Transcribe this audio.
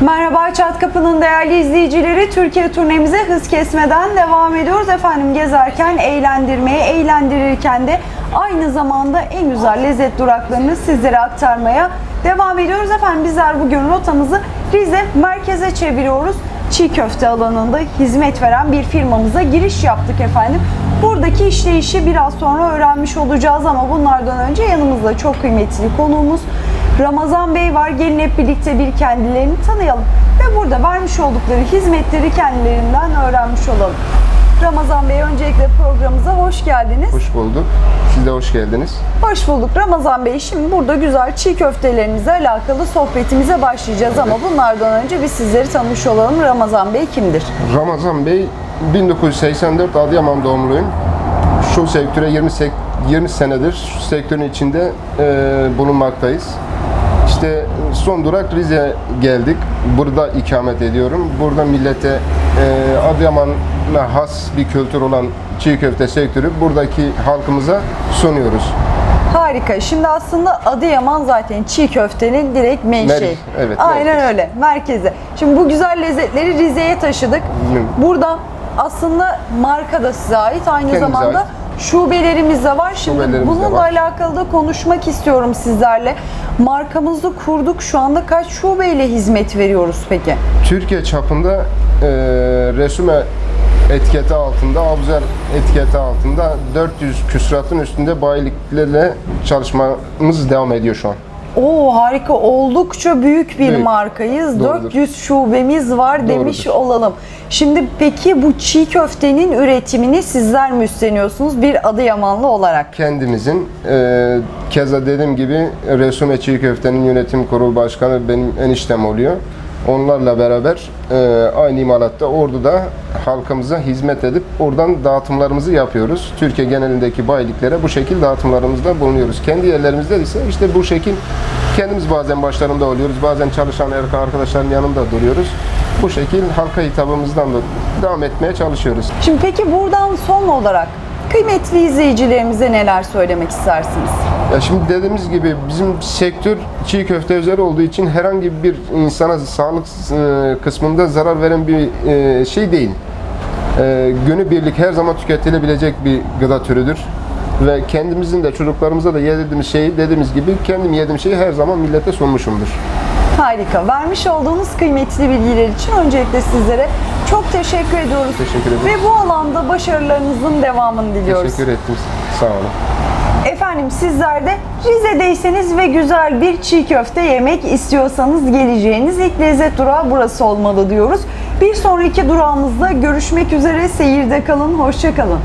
Merhaba Çat Kapı'nın değerli izleyicileri. Türkiye turnemize hız kesmeden devam ediyoruz. Efendim gezerken eğlendirmeye, eğlendirirken de aynı zamanda en güzel lezzet duraklarını sizlere aktarmaya devam ediyoruz. Efendim bizler bugün rotamızı Rize merkeze çeviriyoruz. Çiğ köfte alanında hizmet veren bir firmamıza giriş yaptık efendim. Buradaki işleyişi biraz sonra öğrenmiş olacağız ama bunlardan önce yanımızda çok kıymetli konuğumuz Ramazan Bey var. Gelin hep birlikte bir kendilerini tanıyalım ve burada vermiş oldukları hizmetleri kendilerinden öğrenmiş olalım. Ramazan Bey öncelikle programımıza hoş geldiniz. Hoş bulduk. Siz de hoş geldiniz. Hoş bulduk Ramazan Bey. Şimdi burada güzel çiğ köftelerinizle alakalı sohbetimize başlayacağız ama bunlardan önce biz sizleri tanımış olalım. Ramazan Bey kimdir? Ramazan Bey 1984 Adıyaman doğumluyum. Şu sektöre 20, sek- 20 senedir şu sektörün içinde e, bulunmaktayız. İşte son durak Rize geldik. Burada ikamet ediyorum. Burada millete e, Adıyaman'a has bir kültür olan çiğ köfte sektörü buradaki halkımıza sunuyoruz. Harika. Şimdi aslında Adıyaman zaten çiğ köftenin direkt menşei. Mer- evet, Aynen merkez. öyle. Merkezi. Şimdi bu güzel lezzetleri Rize'ye taşıdık. Hı. Buradan aslında marka da size ait. Aynı Kendimize zamanda ait. şubelerimiz de var. Şimdi Şubelerimiz bununla var. alakalı da konuşmak istiyorum sizlerle. Markamızı kurduk. Şu anda kaç şubeyle hizmet veriyoruz peki? Türkiye çapında e, resume etiketi altında, abuzer etiketi altında 400 küsuratın üstünde bayiliklerle çalışmamız devam ediyor şu an. Oo harika. Oldukça büyük bir Büyük. markayız. Doğrudur. 400 şubemiz var demiş Doğrudur. olalım. Şimdi peki bu çiğ köftenin üretimini sizler mi üstleniyorsunuz bir Adıyamanlı olarak? Kendimizin, e, keza dediğim gibi Resume Çiğ Köfte'nin yönetim kurulu başkanı benim eniştem oluyor. Onlarla beraber e, aynı imalatta Ordu'da halkımıza hizmet edip oradan dağıtımlarımızı yapıyoruz. Türkiye genelindeki bayiliklere bu şekil dağıtımlarımızda bulunuyoruz. Kendi yerlerimizde ise işte bu şekil kendimiz bazen başlarında oluyoruz, bazen çalışan erkek arkadaşların yanında duruyoruz. Bu şekil halka hitabımızdan da devam etmeye çalışıyoruz. Şimdi peki buradan son olarak kıymetli izleyicilerimize neler söylemek istersiniz? Ya şimdi dediğimiz gibi bizim sektör çiğ köfte özel olduğu için herhangi bir insana sağlık e, kısmında zarar veren bir e, şey değil. E, Günübirlik her zaman tüketilebilecek bir gıda türüdür. Ve kendimizin de çocuklarımıza da yedirdiğimiz şeyi dediğimiz gibi kendim yediğim şeyi her zaman millete sunmuşumdur. Harika. Vermiş olduğunuz kıymetli bilgiler için öncelikle sizlere çok teşekkür ediyoruz. Teşekkür ederim. Ve bu alanda başarılarınızın devamını diliyoruz. Teşekkür ettim. Sağ olun. Efendim sizler de Rize'deyseniz ve güzel bir çiğ köfte yemek istiyorsanız geleceğiniz ilk lezzet durağı burası olmalı diyoruz. Bir sonraki durağımızda görüşmek üzere. Seyirde kalın, hoşça kalın.